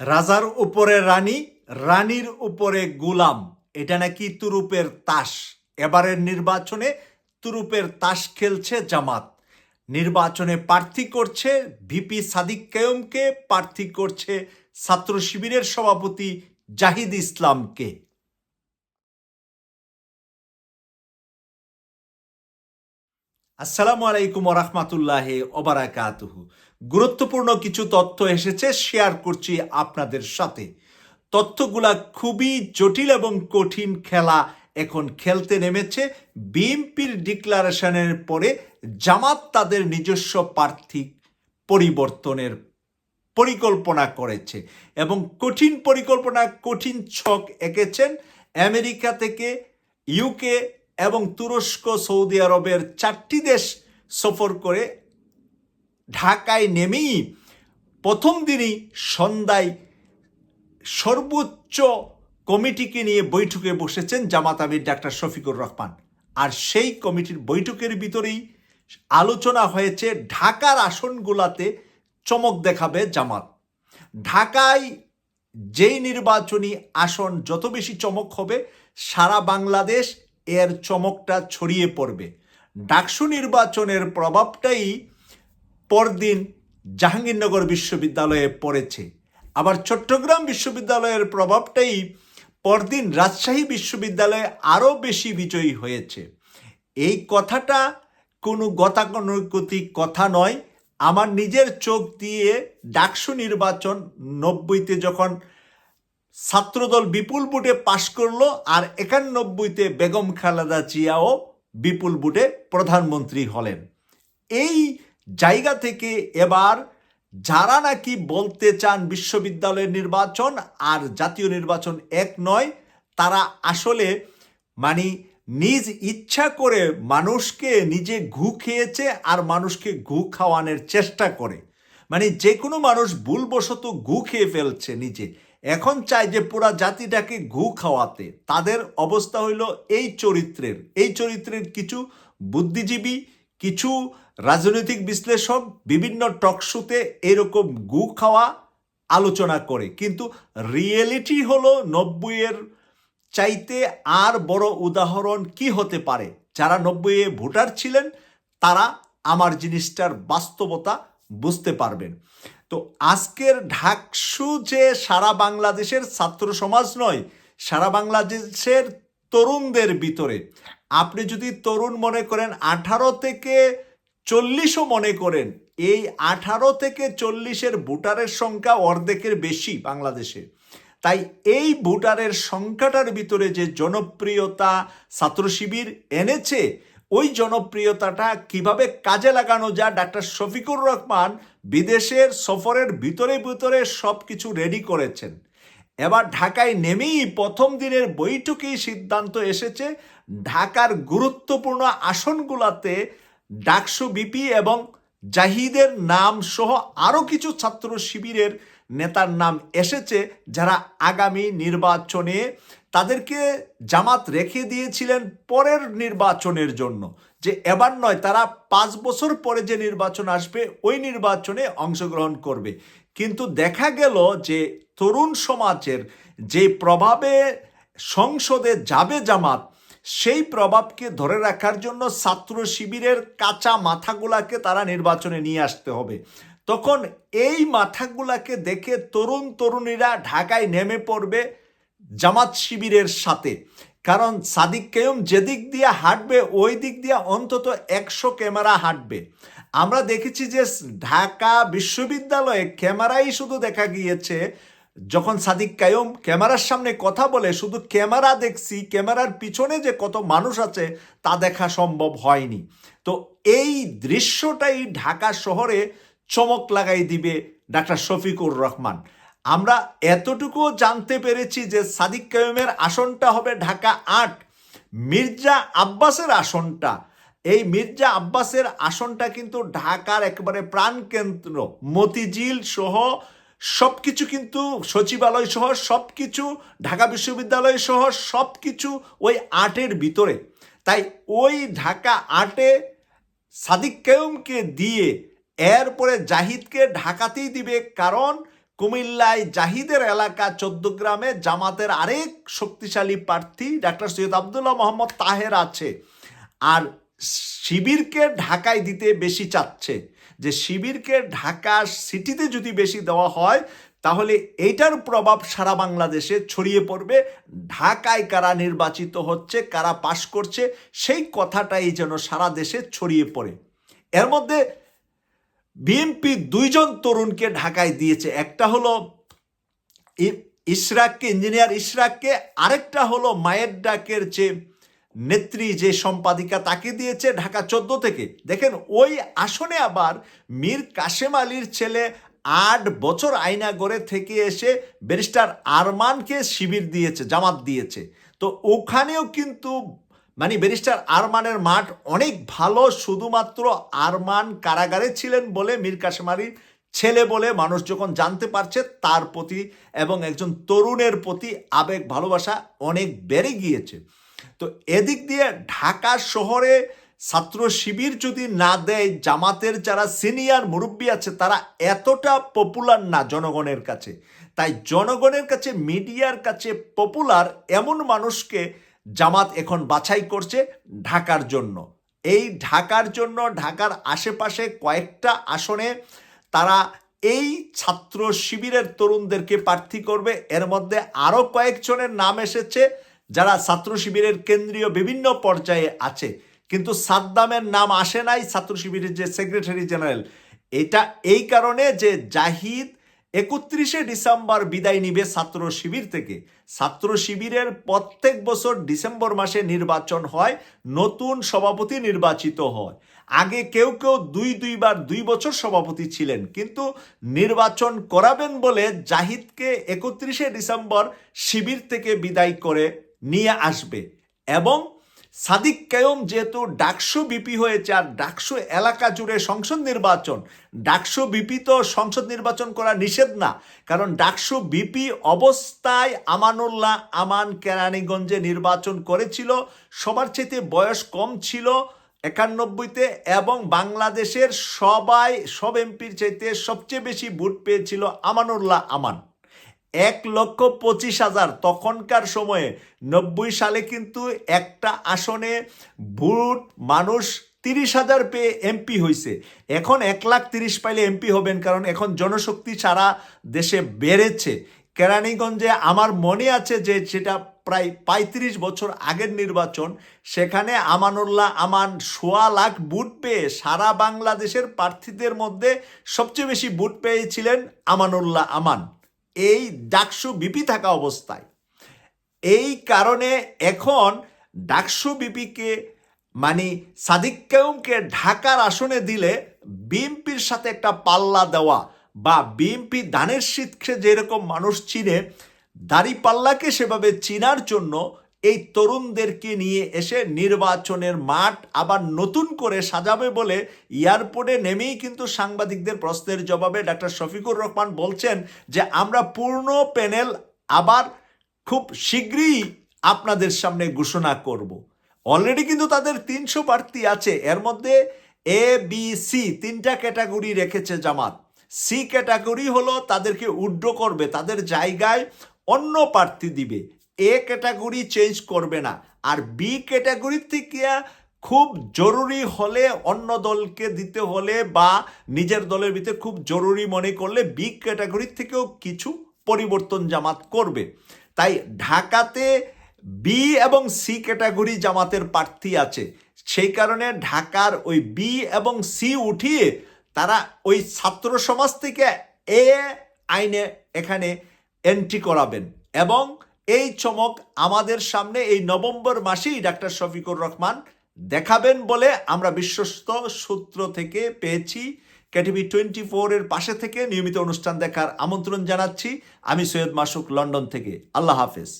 রাজার উপরে রানী, রানীর উপরে গুলাম। এটা নাকি তুরুপের তাস। এবারের নির্বাচনে তুরুপের তাস খেলছে জামাত। নির্বাচনে প্রার্থী করছে ভিপি সাদিক কেয়মকে, প্রার্থী করছে ছাত্র শিবিরের সভাপতি জাহিদ ইসলামকে। আসসালামু আলাইকুম রহমতুল্লাহ ওবারাকাতুহু গুরুত্বপূর্ণ কিছু তথ্য এসেছে, শেয়ার করছি আপনাদের সাথে। তথ্যগুলা খুবই জটিল এবং কঠিন খেলা এখন খেলতে নেমেছে। বিএনপির ডিক্লারেশনের পরে জামাত তাদের নিজস্ব প্রার্থী পরিবর্তনের পরিকল্পনা করেছে এবং কঠিন পরিকল্পনা, কঠিন ছক এঁকেছেন আমেরিকা থেকে ইউকে এবং তুরস্ক, সৌদি আরবের চারটি দেশ সফর করে ঢাকায় নেমেই প্রথম দিনই সন্ধ্যায় সর্বোচ্চ কমিটিকে নিয়ে বৈঠকে বসেছেন জামাত আমির ডাক্তার শফিকুর রহমান। আর সেই কমিটির বৈঠকের ভিতরেই আলোচনা হয়েছে, ঢাকার আসনগুলাতে চমক দেখাবে জামাত। ঢাকায় যেই নির্বাচনী আসন যত বেশি চমক হবে, সারা বাংলাদেশ এর চমকটা ছড়িয়ে পড়বে। ডাকসু নির্বাচনের প্রভাবটাই পরদিন জাহাঙ্গীরনগর বিশ্ববিদ্যালয়ে পড়েছে। আবার চট্টগ্রাম বিশ্ববিদ্যালয়ের প্রভাবটাই পরদিন রাজশাহী বিশ্ববিদ্যালয়ে আরও বেশি বিজয়ী হয়েছে। এই কথাটা কোনো গতানুগতিক কথা নয়। আমার নিজের চোখ দিয়ে ডাকসু নির্বাচন নব্বইতে যখন ছাত্রদল বিপুল বুটে পাশ করল আর একানব্বইতে বেগম খালেদা জিয়াও বিপুল বুটে প্রধানমন্ত্রী হলেন। এই জায়গা থেকে এবার যারা নাকি বলতে চান বিশ্ববিদ্যালয়ের নির্বাচন আর জাতীয় নির্বাচন এক নয়, তারা আসলে মানে নিজ ইচ্ছা করে মানুষকে নিজে ঘু খেয়েছে আর মানুষকে ঘু খাওয়ানোর চেষ্টা করে। মানে যে কোনো মানুষ ভুলবশত ঘু খেয়ে ফেলছে নিজে। এখন চায় যে পুরা জাতিটাকে ঘু খাওয়াতে। তাদের অবস্থা হইল এই চরিত্রের। এই চরিত্রের কিছু বুদ্ধিজীবী কিছু রাজনৈতিক বিশ্লেষক বিভিন্ন টকশোতে এরকম গু খাওয়া আলোচনা করে। কিন্তু রিয়েলিটি হলো নব্বইয়ের চাইতে আর বড় উদাহরণ কি হতে পারে? যারা নব্বইয়ে ভোটার ছিলেন, তারা আমার জিনিসটার বাস্তবতা বুঝতে পারবেন। তো আজকের ঢাকসু যে সারা বাংলাদেশের ছাত্র সমাজ নয়, সারা বাংলাদেশের তরুণদের ভিতরে আপনি যদি তরুণ মনে করেন, আঠারো থেকে চল্লিশও মনে করেন, এই আঠারো থেকে চল্লিশের ভোটারের সংখ্যা অর্ধেকের বেশি বাংলাদেশে। তাই এই ভোটারের সংখ্যাটার ভিতরে যে জনপ্রিয়তা ছাত্র শিবির এনেছে, ওই জনপ্রিয়তাটা কীভাবে কাজে লাগানো যায়, ডাক্তার শফিকুর রহমান বিদেশের সফরের ভিতরে ভিতরে সব কিছু রেডি করেছেন। এবার ঢাকায় নেমেই প্রথম দিনের বৈঠকেই সিদ্ধান্ত এসেছে, ঢাকার গুরুত্বপূর্ণ আসনগুলোতে ডাকসু বিপি এবং জাহিদের নাম সহ আরও কিছু ছাত্র শিবিরের নেতার নাম এসেছে যারা আগামী নির্বাচনে তাদেরকে জামাত রেখে দিয়েছিলেন পরের নির্বাচনের জন্য। যে এবার নয়, তারা পাঁচ বছর পরে যে নির্বাচন আসবে, ওই নির্বাচনে অংশগ্রহণ করবে। কিন্তু দেখা গেল যে তরুণ সমাজের যে প্রভাবে সংসদে যাবে জামাত, সেই প্রভাবকে ধরে রাখার জন্য ছাত্র শিবিরের কাঁচা মাথাগুলাকে তারা নির্বাচনে নিয়ে আসতে হবে। তখন এই মাথাগুলাকে দেখে তরুণ তরুণীরা ঢাকায় নেমে পড়বে জামাত শিবিরের সাথে। কারণ সাদিক কেয়ম যেদিক দিয়ে হাঁটবে, ওই দিক দিয়ে অন্তত একশো ক্যামেরা হাঁটবে। আমরা দেখেছি যে ঢাকা বিশ্ববিদ্যালয়ে ক্যামেরাই শুধু দেখা গিয়েছে যখন সাদিক কায়ুম ক্যামেরার সামনে কথা বলে, শুধু ক্যামেরা দেখছি, ক্যামেরার পিছনে যে কত মানুষ আছে, তা দেখা সম্ভব হয়নি। তো এই দৃশ্যটাই ঢাকা শহরে চমক লাগাই দিবে ডাক্তার শফিকুর রহমান। আমরা এতটুকু জানতে পেরেছি যে সাদিক কায়ুমের আসনটা হবে ঢাকা আট, মির্জা আব্বাসের আসনটা। এই মির্জা আব্বাসের আসনটা কিন্তু ঢাকার একেবারে প্রাণকেন্দ্র। মতিঝিল সহ সব কিছু কিন্তু সচিবালয় সহ সব কিছু ঢাকা বিশ্ববিদ্যালয় সহ সব কিছু ওই আটের ভিতরে। তাই ওই ঢাকা আটে সাদিক কেয়ুমকে দিয়ে এরপরে জাহিদকে ঢাকাতেই দিবে কারণ কুমিল্লায় জাহিদের এলাকা চোদ্দ গ্রামে জামাতের আরেক শক্তিশালী প্রার্থী ডাক্তার সৈয়দ আবদুল্লাহ মোহাম্মদ তাহের আছে। আর শিবিরকে ঢাকায় দিতে বেশি চাচ্ছে। যে শিবিরকে ঢাকা সিটিতে যদি বেশি দেওয়া হয়, তাহলে এইটার প্রভাব সারা বাংলাদেশে ছড়িয়ে পড়বে। ঢাকায় কারা নির্বাচিত হচ্ছে, কারা পাশ করছে, সেই কথাটাই যেন সারা দেশে ছড়িয়ে পড়ে। এর মধ্যে বিএনপি দুইজন তরুণকে ঢাকায় দিয়েছে। একটা হলো ইশরাককে, ইঞ্জিনিয়ার ইশরাককে, আরেকটা হলো মায়ের ডাকের যে নেত্রী যে সম্পাদিকা তাকে দিয়েছে ঢাকা চোদ্দ থেকে। দেখেন, ওই আসনে আবার মীর কাশেম আলীর ছেলে আট বছর আইনাগরে থেকে এসে ব্যারিস্টার আরমানকে শিবির দিয়েছে, জামাত দিয়েছে। তো ওখানেও কিন্তু মানে ব্যারিস্টার আরমানের মাঠ অনেক ভালো, শুধুমাত্র আরমান কারাগারে ছিলেন বলে, মীর কাশেম আলীর ছেলে বলে মানুষ যখন জানতে পারছে, তার প্রতি এবং একজন তরুণের প্রতি আবেগ, ভালোবাসা অনেক বেড়ে গিয়েছে। তো এদিক দিয়ে ঢাকা শহরে ছাত্র শিবির যদি না দেয়, জামাতের যারা সিনিয়র মুরব্বী আছে, তারা এতটা পপুলার না জনগণের কাছে। তাই জনগণের কাছে, মিডিয়ার কাছে পপুলার এমন মানুষকে জামাত এখন বাছাই করছে ঢাকার জন্য। এই ঢাকার জন্য, ঢাকার আশেপাশে কয়েকটা আসনে তারা এই ছাত্র শিবিরের তরুণদেরকে প্রার্থী করবে। এর মধ্যে আরও কয়েকজনের নাম এসেছে। যারা ছাত্র শিবিরের কেন্দ্রীয় বিভিন্ন পর্যায়ে আছে, কিন্তু সাদ্দামের নাম আসে নাই ছাত্র শিবিরের যে সেক্রেটারি জেনারেল। এটা এই কারণে যে জাহিদ একত্রিশে ডিসেম্বর বিদায় নিবে ছাত্র শিবির থেকে। ছাত্র শিবিরের প্রত্যেক বছর ডিসেম্বর মাসে নির্বাচন হয়, নতুন সভাপতি নির্বাচিত হয়। আগে কেউ কেউ দুই, দুইবার দুই বছর সভাপতি ছিলেন, কিন্তু নির্বাচন করাবেন বলে জাহিদকে একত্রিশে ডিসেম্বর শিবির থেকে বিদায় করে নিয়ে আসবে। এবং সাদিক কায়ুম যেহেতু ডাকসু বিপি হয়েছে আর ডাকসু এলাকা জুড়ে সংসদ নির্বাচন, ডাকসু বিপি তো সংসদ নির্বাচন করা নিষেধ না, কারণ ডাকসু বিপি অবস্থায় আমানুল্লাহ আমান কেরানীগঞ্জে নির্বাচন করেছিল। সবার চাইতে বয়স কম ছিল একানব্বইতে এবং বাংলাদেশের সবাই সব এমপির চাইতে সবচেয়ে বেশি ভোট পেয়েছিল আমানুল্লাহ আমান। এক লক্ষ পঁচিশ হাজার। তখনকার সময়ে নব্বই সালে কিন্তু একটা আসনে ভোট মানুষ তিরিশ হাজার পেয়ে এমপি হয়েছে এখন এক লাখ তিরিশ পাইলে এমপি হবেন কারণ এখন জনশক্তি সারা দেশে বেড়েছে। কেরানীগঞ্জে আমার মনে আছে যে সেটা প্রায় পঁয়ত্রিশ বছর আগের নির্বাচন। সেখানে আমানুল্লাহ আমান সোয়া লাখ বুট পেয়ে সারা বাংলাদেশের প্রার্থীদের মধ্যে সবচেয়ে বেশি বুট পেয়েছিলেন আমানুল্লাহ আমান। এই ডাকসু বিপি থাকা অবস্থায়। এই কারণে এখন ডাকসু বিপিকে মানে সাদিক ঢাকার আসনে দিলে বিএমপির সাথে একটা পাল্লা দেওয়া বা বিএমপি দানের শীতকে যেরকম মানুষ চিনে দাড়ি পাল্লাকে সেভাবে চিনার জন্য এই তরুণদেরকে নিয়ে এসে নির্বাচনের মাঠ আবার নতুন করে সাজাবে বলে এয়ারপোর্টে নেমেই কিন্তু সাংবাদিকদের প্রশ্নের জবাবে ডাক্তার শফিকুর রহমান বলছেন যে, আমরা পূর্ণ প্যানেল আবার খুব শীঘ্রই আপনাদের সামনে ঘোষণা করব। অলরেডি কিন্তু তাদের তিনশো প্রার্থী আছে। এর মধ্যে এ, বি, সি তিনটা ক্যাটাগরি রেখেছে জামাত। সি ক্যাটাগরি হলো তাদেরকে উড্ড করবে, তাদের জায়গায় অন্য প্রার্থী দিবে। এ ক্যাটাগরি চেঞ্জ করবে না। আর বি ক্যাটাগরি থেকে খুব জরুরি হলে অন্য দলকে দিতে হলে বা নিজের দলের ভিতরে খুব জরুরি মনে করলে বি ক্যাটাগরি থেকেও কিছু পরিবর্তন জামাত করবে। তাই ঢাকাতে বি এবং সি ক্যাটাগরি জামাতের প্রার্থী আছে। সেই কারণে ঢাকার ওই বি এবং সি উঠিয়ে তারা ওই ছাত্র সমাজ থেকে এ আইনে এখানে এন্ট্রি করাবেন এবং এই চমক আমাদের সামনে এই নভেম্বর মাসেই ডাক্তার শফিকুর রহমান দেখাবেন বলে আমরা বিশ্বস্ত সূত্র থেকে পেয়েছি। কেটিভি টোয়েন্টি ফোরের পাশে থেকে নিয়মিত অনুষ্ঠান দেখার আমন্ত্রণ জানাচ্ছি। আমি সৈয়দ মাসুক, লন্ডন থেকে। আল্লাহ হাফেজ।